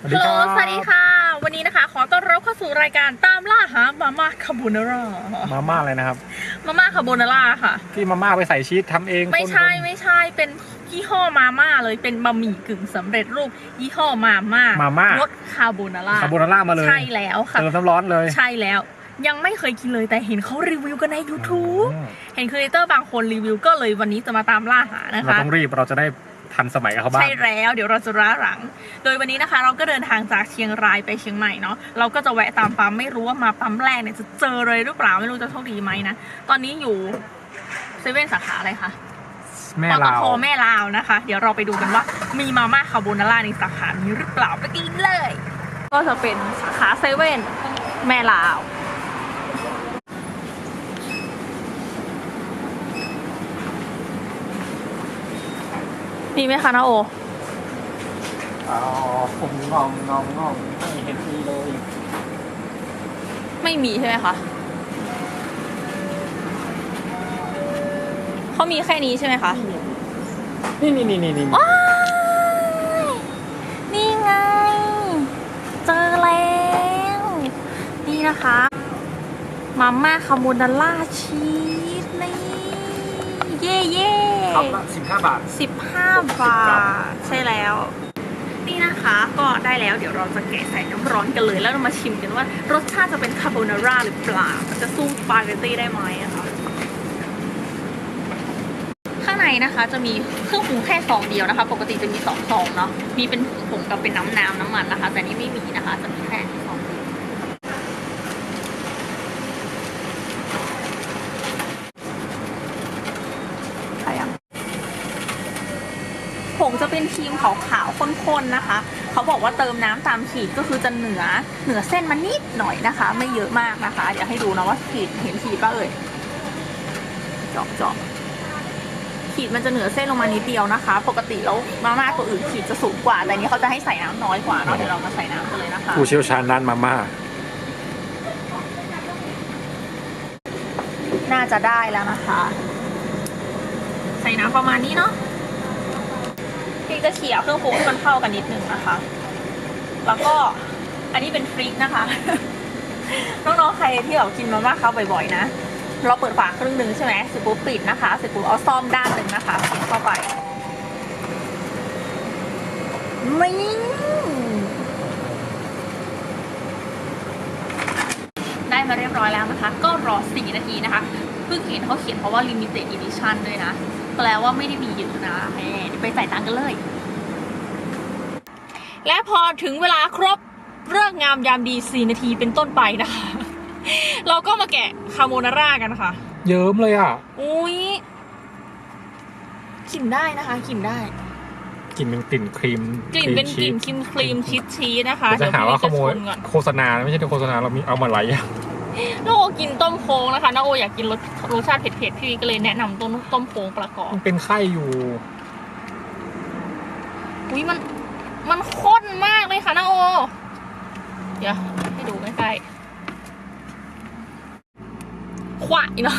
สวัสดีฮัลโหลครับ สวัสดีค่ะ วันนี้นะคะขอต้อนรับเข้าสู่รายการตามล่าหามาม่าคาโบนาร่า มาม่าเลยนะครับ มาม่าคาโบนาร่าค่ะ ที่มาม่าไปใส่ชีสทำเอง ไม่ใช่คนไม่ใช่ เป็นยี่ห้อมาม่าเลย เป็นบะหมี่กึ่งสำเร็จรูปยี่ห้อมาม่า มาม่ารสคาโบนาร่า คาโบนาร่ามาเลย ใช่แล้วค่ะเติมน้ำร้อนเลย ใช่แล้ว ยังไม่เคยกินเลยแต่เห็นเขารีวิวกันใน YouTube อืมเห็นครีเอเตอร์บางคนรีวิวก็เลยวันนี้จะมาตามล่าหานะเราคะต้องรีบเราจะได้ ทันสมัยกับเขาบ้าง ใช่แล้วเดี๋ยวเราจะร้าหลัง โดยวันนี้นะคะ เราก็เดินทางจากเชียงรายไปเชียงใหม่เนาะเราก็จะแวะตามปั๊มไม่รู้ว่ามาปั๊มแรกเนี่ยจะเจอเลยหรือเปล่าไม่รู้จะโชคดีไหมนะตอนนี้อยู่เซเว่นสาขาอะไรคะแม่ปตลาวทแม่ลาวนะคะ เดี๋ยวเราไปดูกันว่ามีมาม่าคาโบนาร่าในสาขานี้หรือเปล่าไปกินเลย ก็จะเป็นสาขาเซเว่นแม่ลาว มีไหมคะนาโออ๋อผมงอมงอมงอมไม่เห็นมีเลย ไม่มีใช่ไหมคะเขามีแค่นี้ใช่ไหมคะนี่นี่นี่นี่นี่ว้ายนี่ไง เจอแล้ว นี่นะคะมาม่าคาโบนาร่าชีสนี่ เย่เย่ ครับสิบห้าบาทสิบาท ใช่แล้ว นี่นะคะก็ได้แล้วเดี๋ยวเราจะแกะใส่น้ำร้อนกันเลย แล้วเรามาชิมกันว่ารสชาติจะเป็นคาโบนาร่าหรือเปล่ามันจะสู้สปาเกตตี้ได้ไหมอะคะข้างในนะคะจะมีเครื่องปรุงแค่ซองเดียวนะคะ ปกติจะมีสองซองเนาะมีเป็นผงกับเป็นน้ำน้ำน้ำมันนะคะ แต่นี่ไม่มีนะคะจะมีแค่ซองเดียวใช่ยัง ผงจะเป็นครีม ขาวๆข้นๆนะคะ เขาบอกว่าเติมน้ำตามขีดก็คือจะเหนือเหนือเส้นมันนิดหน่อยนะคะ ไม่เยอะมากนะคะ เดี๋ยวให้ดูนะว่าขีดเห็นขีดป่ะเอ่ยเจาะเจาะขีดมันจะเหนือเส้นลงมานิดเดียวนะคะ ปกติแล้วมาม่าตัวอื่นขีดจะสูงกว่า แต่อันนี้เขาจะให้ใส่น้ำน้อยกว่าเนาะเดี๋ยวเรามาใส่น้ำกันเลยนะคะผู้เชี่ยวชาญด้านมาม่าน่าจะได้แล้วนะคะ ใส่น้ำประมาณนี้เนาะ พี่จะเขี่ยเครื่องปรุงให้มันเข้ากันนิดนึงนะคะ แล้วก็อันนี้เป็นฟริกนะคะ น้องๆใครที่แบบกินมาม่าเขาบ่อยๆนะ เราเปิดฝาครึ่งหนึ่งใช่ไหมเสร็จปุ๊บปิดนะคะ เสร็จปุ๊บเอาซ่อมด้านหนึ่งนะคะปิดเข้าไปนี่ได้มาเรียบร้อยแล้วนะคะ ก็รอ 4 นาทีนะคะ เพิ่งเห็นเขาเขียนเพราะว่า limited edition ด้วยนะ แปลว่าไม่ได้มีเยอะนะแหมเดี๋ยวไปใส่ตังค์กันเลย และพอถึงเวลาครบเลิกษ์งามยามดี 4 นาทีเป็นต้นไปนะคะ เราก็มาแกะคาโมนาร่ากันค่ะ เยิ้มเลยอะ อุ้ยกลิ่นได้นะคะกลิ่นได้กลิ่นเป็นกลิ่นครีมกลิ่นเป็นคกรีลิ่นมครีมครีมชีสชีสนะคะชีสจะหาว่าขโมยเดี๋วพี่จะชนก่อนโฆษณาไม่ใช่โฆษณาเรามีเอามาหลายอย่าง น้าโอกินต้มโค้งนะคะน้าโออยากกินรสรสชาติเผ็ดๆพี่ก็เลยแนะนำต้มต้มโค้งประกอบ มันเป็นไข้อยู่ อุ้ยมันมันข้นมากเลยค่ะน้าโอ เดี๋ยวให้ดูใกล้ๆขวายเนาะ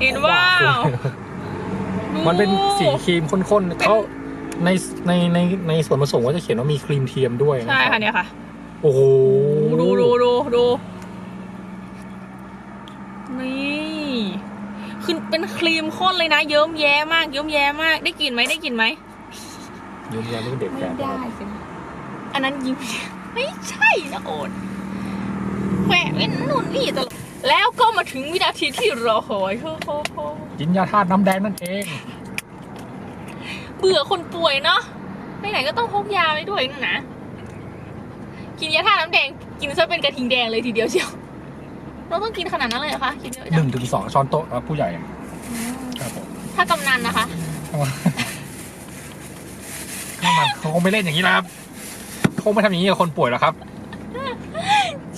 เห็นว่ามันเป็นสีครีมข้นๆเขาในในในในส่วนผสมก็จะเขียนว่ามีครีมเทียมด้วยนใช่ค่ะเนี่ยค่ะ โอ้โห ดูดูดูดูนี่คือเป็นครีมข้นเลยนะ เยิ้มแย้มากเยิ้มแย้มาก ได้กลิ่นไหมได้กลิ่นไหมยืนยันนี่เป็นเด็กแฝไม่ดได้สิอันนั้นยิ้มไม่ใช่นะโอนแหวะเป็นนู่นนี่ตลอดแล้วก็มาถึงวินาทีที่รอคอยโฮโฮโฮกินยาธาตุน้ำแดงนั่นเอง เบื่อคนป่วยเนาะไปไหนก็ต้องพกยาไปด้วยนะ กินยาท่าตุน้ำแดง กินซะเป็นกระทิงแดงเลยทีเดียวเชียว เราต้องกินขนาดนั้นเลยเหรอคะกินเยอะหจันึ่งงถึงสองช้อนโต๊ะครับผู้ใหญ่ครับผมถ้ากำนันนะคะ เข้ามาเขาคงไม่เล่นอย่างนี้แล้วครับเขาคงไม่ทำอย่างนี้กับคนป่วยแล้วครับ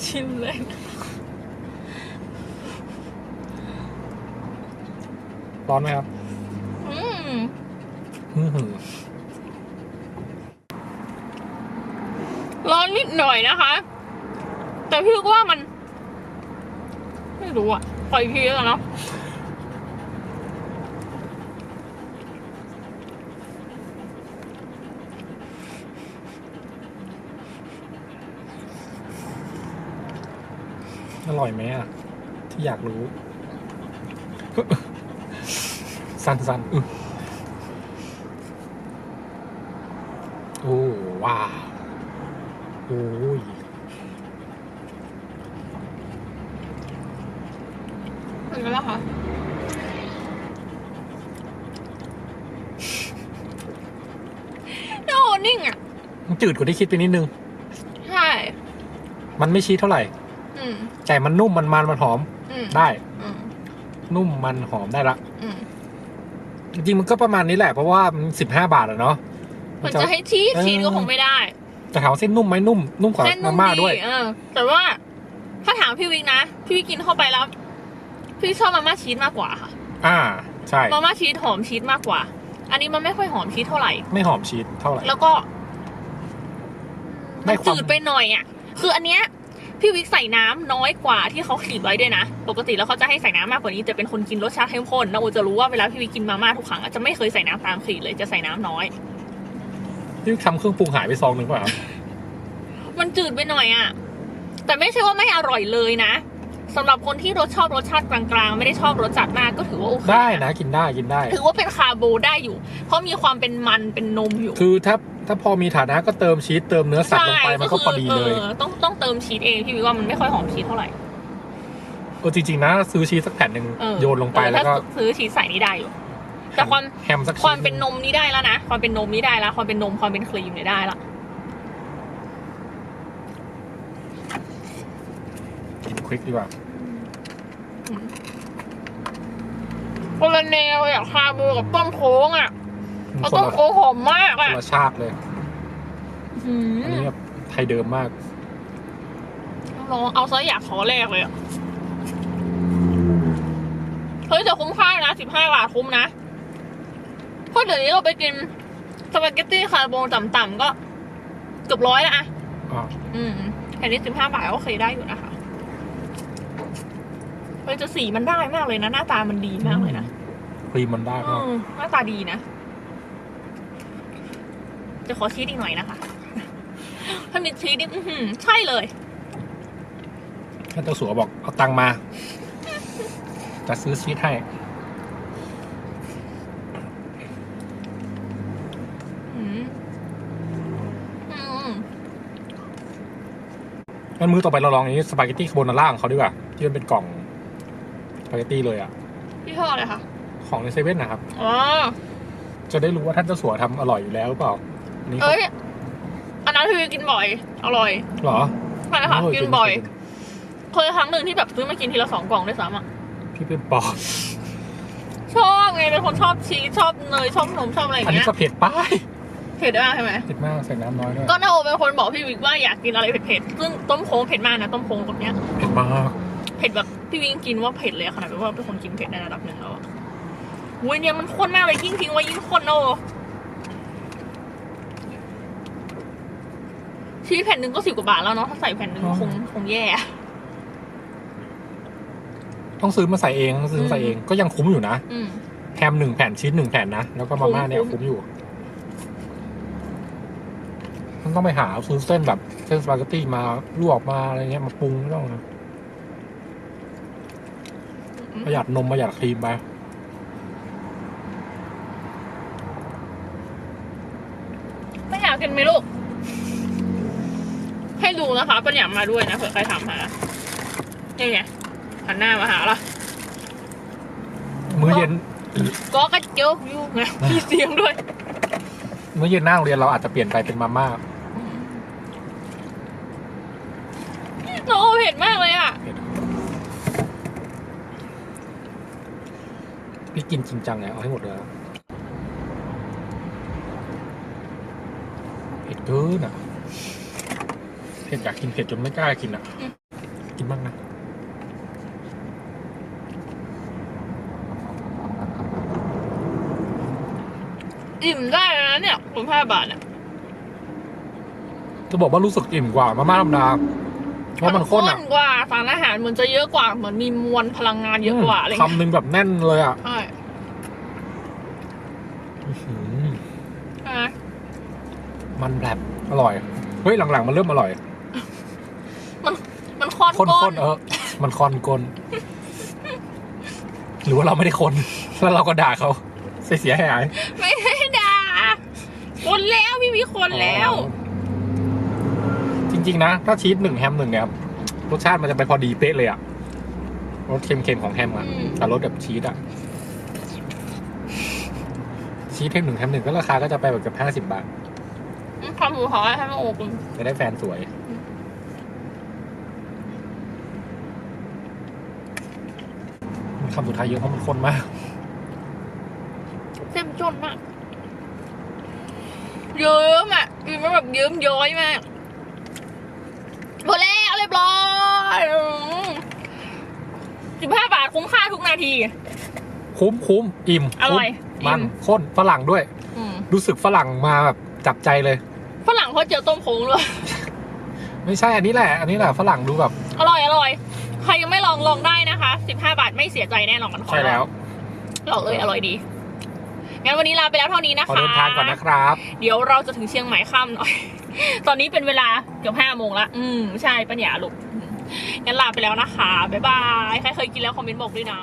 ชิมเลย ร้อนไหมครับ อืม อื้อหือ ร้อนนิดหน่อยนะคะ แต่พี่ว่ามัน ไม่รู้อะปล่อยพี่แล้วเนาะอร่อยไหมอะ ที่อยากรู้ สันส้นๆโอ้ว้าว โอ้ยเป็นไงบ้างคะโอ้นิ่งอะ มันจืดกว่าที่คิดไปนิดนึง ใช่ มันไม่ชีสเท่าไหร่ อืม แต่มันนุ่มมันมันมันหอมอืมได้ อืมนุ่มมันหอมได้ละ อืมจริงๆมันก็ประมาณนี้แหละเพราะว่ามันสิบห้าบาทอะเนาะ มันจะให้ชีสเออชีสก็คงไม่ได้ แต่ถามว่าเส้นนุ่มไหมนุ่มนุ่มกว่าเส้นมานุ่มม่าดีด้วย เออ แต่ว่าถ้าถามพี่วิกนะพี่วิกกินเข้าไปแล้ว พี่ชอบมาม่าชีสมากกว่าค่ะอ่า ใช่ มาม่าชีสหอมชีสมากกว่า อันนี้มันไม่ค่อยหอมชีสเท่าไหร่ ไม่หอมชีสเท่าไหร่ แล้วก็ได้มันความ จืดไปหน่อยอะ คืออันเนี้ยพี่วิกใส่น้ำน้อยกว่าที่เขาขีดไว้ด้วยนะ ปกติแล้วเขาจะให้ใส่น้ำมากกว่านี้แต่เป็นคนกินรสชาติเข้มข้นนะโอจะรู้ว่าเวลาพี่วิกกินมาม่าทุกครั้งอะจะไม่เคยใส่น้ำตามขีดเลยจะใส่น้ำน้อย ที่ทำเครื่องปรุงหายไปซองหนึ่งป่ะครับมันจืดไปหน่อยอะแต่ไม่ใช่ว่าไม่อร่อยเลยนะสำหรับคนที่รสชอบรสชาติกลางๆ ไม่ได้ชอบรสจัดมากก็ถือว่าโอเคได้นะกินได้กินได้ ถือว่าเป็นคาร์โบได้อยู่ เพราะมีความเป็นมันเป็นนมอยู่ คือถ้าถ้าพอมีฐานะก็เติมชีสเติมเนื้อสัตว์ลงไปมันก็พอดีเลยออต้องต้องเติมชีสเองพี่วิกว่ามันไม่ค่อยหอมชีสเท่าไหร่เออจริงๆนะซื้อชีสสักแผ่นหนึ่งเออโยนลงไปเออแล้วก็ถ้าซื้อชีสใส่นี้ได้อยู่ แต่ความแฮมสักความเป็นชิ้นมนี้ได้แล้วนะความเป็นนมนี้ได้แล้ว ความเป็นนมความเป็นครีมเนี่ยได้ละกินควิกดีกว่าคนละแนวอะคาร์โบกับต้มโค้งอะเอาคนต้มละโค้งหอมมากคอะนละชาติเลยอืมอันนี้แบบไทยเดิมมากลองเอาซะอยากขอแรกเลยอะ เฮ้ยแต่คุ้มค่านะสิบห้าบาทคุ้มนะเพ ราะเดี๋ยวนี้เราไปกินสปาเกตตี้คาร์โบต่ำๆก็เกือบร้อยแล้วอะอ่าอืมแค่นี้สิบห้าบาทก็เคยได้อยู่นะคะเฮ้ยจะสีมันได้มากเลยนะ หน้าตามันดีมากเลยนะครีมมันได้อืมากมหน้าตาดีนะ จะขอชีสอีกหน่อยนะคะ ถ้ามีชีสนี่อื้อหือใช่เลย ท่านเจ้าสัวบอกเอาตังค์มา จะซื้อชีสให้ อืมอืม งั้นมื้อต่อไปเราลองอันนี้สปาเกตตี้คาโบนาร่าของเขาดีกว่าที่มันเป็นกล่องสปาเกตตี้เลยอะพี่ชอบเลยค่ะ ของในเซเว่นนะครับ อ๋อ จะได้รู้ว่าท่านเจ้าสัวทำอร่อยอยู่แล้วหรือเปล่าอันนี้เอ้ย อันนั้นพี่กินบ่อย อร่อยเหรอใช่ค่ะโอ้กินบ่อย เคยครั้งหนึ่งที่แบบซื้อมากินทีละสองกล่องด้วยซ้ำอะ พี่เป็นปอบชอบไงเป็นคนชอบชีสชอบเนยชอบนมชอบอะไรอย่างอันนี้เงี้ย ก็เผ็ดไป้าย เผ็ดมากใช่ไหมเผ็ดมากใส่น้ำน้อยด้วยก็นาโอเป็นคนบอกพี่วิกว่าอยากกินอะไรเผ็ดๆซึ่งต้มโค้งเผ็ดมากนะต้มโค้งตรงเนี้ยเผ็ดมากเผ็ดแบบพี่วิกกินว่าเผ็ดเลยอะขนาดแบบว่าเป็นคนกินเผ็ดในระดับหนึ่งแล้วอะอุ้ยเนี่ยมันข้นมากเลยยิ่งทิ้งไว้ยิ่งข้นนะโอชีสแผ่นหนึ่งก็สิบกว่าบาทแล้วเนาะถ้าใส่แผ่นหนึ่งคงคงแย่ต้องซื้อมาใส่เองต้องซื้อมาใส่เองก็ยังคุ้มอยู่นะอืมแฮมหนึ่งแผ่นชีสหนึ่งแผ่นนะแล้วก็มาม่าเนี่ยคุ้มคุ้มอยู่มัน ต้องไปหาซื้อเส้นแบบเส้นสปาเกตตี้มาลวกมาอะไรเงี้ยมาปรุงไม่ต้องนะประหยัดนมประหยัดครีมไปไม่อยากกินไหมลูก ให้ดูนะคะปัญญามมาด้วยนะเผื่อใครถามหานี่ไงหันหน้ามาหาละมื้อเย็นก็กระเจียวอยู่ไงมีเสียงด้วย มื้อเย็นหน้าโรงเรียนเราอาจจะเปลี่ยนไปเป็นมาม่า โนเผ็ด มากเลยอะพี่กินจริงจังเลยเอาให้หมดเลยอะเผ็ดเกินอะเผ็ดอยากกินเผ็ดจนไม่กล้ากินอะอืมกินบ้างนะอิ่มได้เลยนะเนี่ยคุณห้าบาทเนี่ยจะบอกว่ารู้สึกอิ่มกว่ามาม่าธรรมดา เพราะมันข้นอะกว่าสารอาหารเหมือนจะเยอะกว่าเหมือนมีมวลพลังงานเยอะกว่าอะไรคำเงี้ยหนึ่งแบบแน่นเลยอะใช่อื้อหือใช่ไหมมันแบบอร่อย เฮ้ยหลังๆมันเริ่มอร่อย มันข้นข้ก้นนๆเออ มันคอนกลหรือว่าเราไม่ได้คน แล้วเราก็ด่าเขาเสียหาย ไม่ได้ด่าคนแล้วพี่มีคนแล้วจ ริง ๆ นะ ถ้าชีสหนึ่งแฮมหนึ่งเนี่ยครับรสชาติมันจะไปพอดีเป๊ะเลยอะรสเค็มๆของแฮมอะอืมแต่รสแบบชีสอะชีสเทมหนึ่งแฮมหนึ่งก็ราคาก็จะไปแบบเกือบห้าสิบบาทความหมูเขาให้มาโอบจะได้แฟนสวยคำสุดท้ายเยอะเพราะมันข้นมากเส้นจนมาก เยิ้มอะกินมันแบบเยิ้มย้อยมาก หมดแล้วเรียบร้อยสิบห้าบาทคุ้มค่าทุกนาที คุ้มคุ้มอิ่มอร่อยคุ้มมันอิ่มข้นฝรั่งด้วย อืมรู้สึกฝรั่งมาแบบจับใจเลย ฝรั่งเขาเจียวต้มโค้งด้วยไม่ใช่อันนี้แหละ อันนี้แหละฝรั่งดูแบบ อร่อยอร่อย ใครยังไม่ลองลองได้นะคะสิบห้าบาทไม่เสียใจแน่นอนใช่แล้วบอกเลยอร่อยดี งั้นวันนี้ลาไปแล้วเท่านี้นะขอคะ เดินทางก่อนนะครับ เดี๋ยวเราจะถึงเชียงใหม่ค่ำหน่อย ตอนนี้เป็นเวลาเกือบห้าโมงละ อืม ใช่ปัญญาลูกอืมงั้นลาไปแล้วนะคะ บ๊ายบาย ใครเคยกินแล้วคอมเมนต์บอกด้วยนะ